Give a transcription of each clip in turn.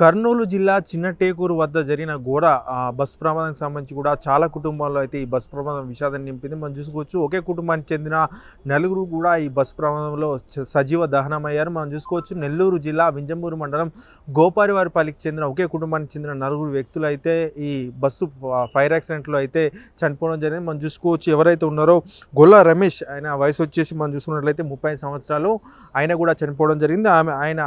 కర్నూలు జిల్లా చిన్నటేకూరు వద్ద జరిగిన ఘోర బస్ ప్రమాదానికి సంబంధించి కూడా చాలా కుటుంబాల్లో అయితే ఈ బస్ ప్రమాదం విషాదాన్ని నింపింది. మనం చూసుకోవచ్చు ఒకే కుటుంబానికి చెందిన నలుగురు కూడా ఈ బస్ ప్రమాదంలో సజీవ దహనమయ్యారు. మనం చూసుకోవచ్చు నెల్లూరు జిల్లా వింజమూరు మండలం గోపారివారిపల్లికి చెందిన ఒకే కుటుంబానికి చెందిన నలుగురు వ్యక్తులు అయితే ఈ బస్సు ఫైర్ యాక్సిడెంట్లో అయితే చనిపోవడం జరిగింది. మనం చూసుకోవచ్చు ఎవరైతే ఉన్నారో గొల్ల రమేష్ ఆయన వయసు వచ్చేసి మనం చూసుకున్నట్లయితే ముప్పై సంవత్సరాలు. ఆయన కూడా చనిపోవడం జరిగింది. ఆమె ఆయన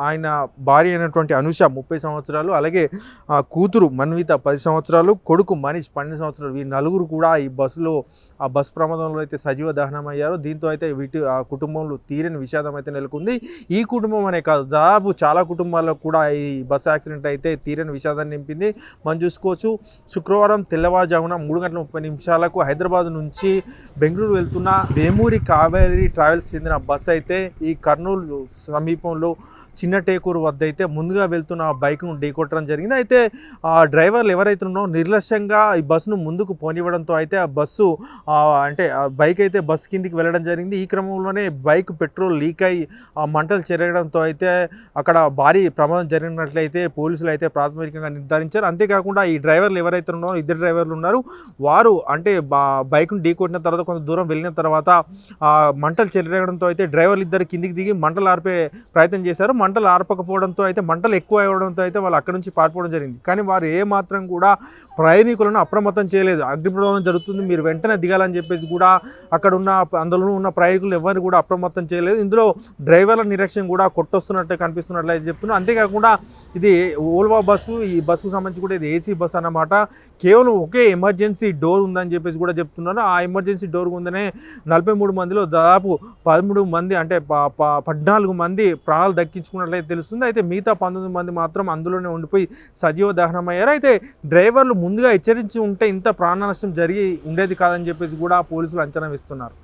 ఆయన భార్య అయినటువంటి అనుష ముప్పై సంవత్సరాలు అలాగే ఆ కూతురు మన్విత పది సంవత్సరాలు కొడుకు మనీష్ పన్నెండు సంవత్సరాలు ఈ నలుగురు కూడా ఈ బస్సులో ఆ బస్ ప్రమాదంలో అయితే సజీవ దహనం అయ్యారు దీంతో అయితే వీటి ఆ కుటుంబంలో తీరని విషాదం అయితే నెలకొంది. ఈ కుటుంబం అనే కాదు దాదాపు చాలా కుటుంబాల్లో కూడా ఈ బస్ యాక్సిడెంట్ అయితే తీరని విషాదాన్ని నింపింది. మనం చూసుకోవచ్చు శుక్రవారం తెల్లవారుజామున మూడు గంటల ముప్పై నిమిషాలకు హైదరాబాద్ నుంచి బెంగళూరు వెళ్తున్న వేమూరి కావేరి ట్రావెల్స్ చెందిన బస్ అయితే ఈ కర్నూలు సమీపంలో చిన్న టేకూరు వద్ద అయితే ముందుగా వెళ్తున్న ఆ బైక్ను ఢీకొట్టడం జరిగింది. అయితే ఆ డ్రైవర్లు ఎవరైతే ఉన్నారో నిర్లక్ష్యంగా ఈ బస్సును ముందుకు పోనివ్వడంతో అయితే ఆ బస్సు అంటే బైక్ అయితే బస్ కిందికి వెళ్ళడం జరిగింది. ఈ క్రమంలోనే బైక్ పెట్రోల్ లీక్ అయి ఆ మంటలు చెరగడంతో అయితే అక్కడ భారీ ప్రమాదం జరిగినట్లయితే పోలీసులు అయితే ప్రాథమికంగా నిర్ధారించారు. అంతేకాకుండా ఈ డ్రైవర్లు ఎవరైతే ఉన్నారో ఇద్దరు డ్రైవర్లు ఉన్నారు. వారు అంటే బా ఢీ ఢీకొట్టిన తర్వాత కొంత దూరం వెళ్ళిన తర్వాత ఆ మంటలు చెరగడంతో అయితే డ్రైవర్లు ఇద్దరు కిందికి దిగి మంటలు ఆర్పే ప్రయత్నం చేశారు. మంటలు ఆర్పకపోవడంతో అయితే మంటలు ఎక్కువ అవ్వడంతో అయితే వాళ్ళు అక్కడ నుంచి పారిపోవడం జరిగింది. కానీ వారు ఏ మాత్రం కూడా ప్రయాణికులను అప్రమత్తం చేయలేదు. అగ్ని ప్రమాదం జరుగుతుంది. మీరు వెంటనే చేయాలని చెప్పేసి కూడా అక్కడ ఉన్న అందులో ఉన్న ప్రయాణికులు ఎవరిని కూడా అప్రమత్తం చేయలేదు. ఇందులో డ్రైవర్ల నిరీక్షణ కూడా కొట్టొస్తున్నట్టు కనిపిస్తున్నట్లయితే చెప్తున్నాను అంతేకాకుండా ఇది ఓల్వా బస్సు ఈ బస్సుకు సంబంధించి కూడా ఇది ఏసీ బస్సు అన్నమాట. కేవలం ఒకే ఎమర్జెన్సీ డోర్ ఉందని చెప్పేసి కూడా చెప్తున్నారు ఆ ఎమర్జెన్సీ డోర్ ఉందనే నలభై మూడు మందిలో దాదాపు పదమూడు మంది అంటే పద్నాలుగు మంది ప్రాణాలు దక్కించుకున్నట్లయితే తెలుస్తుంది. అయితే మిగతా పంతొమ్మిది మంది మాత్రం అందులోనే ఉండిపోయి సజీవ దహనం అయ్యారు అయితే డ్రైవర్లు ముందుగా హెచ్చరించి ఉంటే ఇంత ప్రాణ నష్టం జరిగి ఉండేది కాదని చెప్పేసి కూడా పోలీసులు అంచనా వేస్తున్నారు.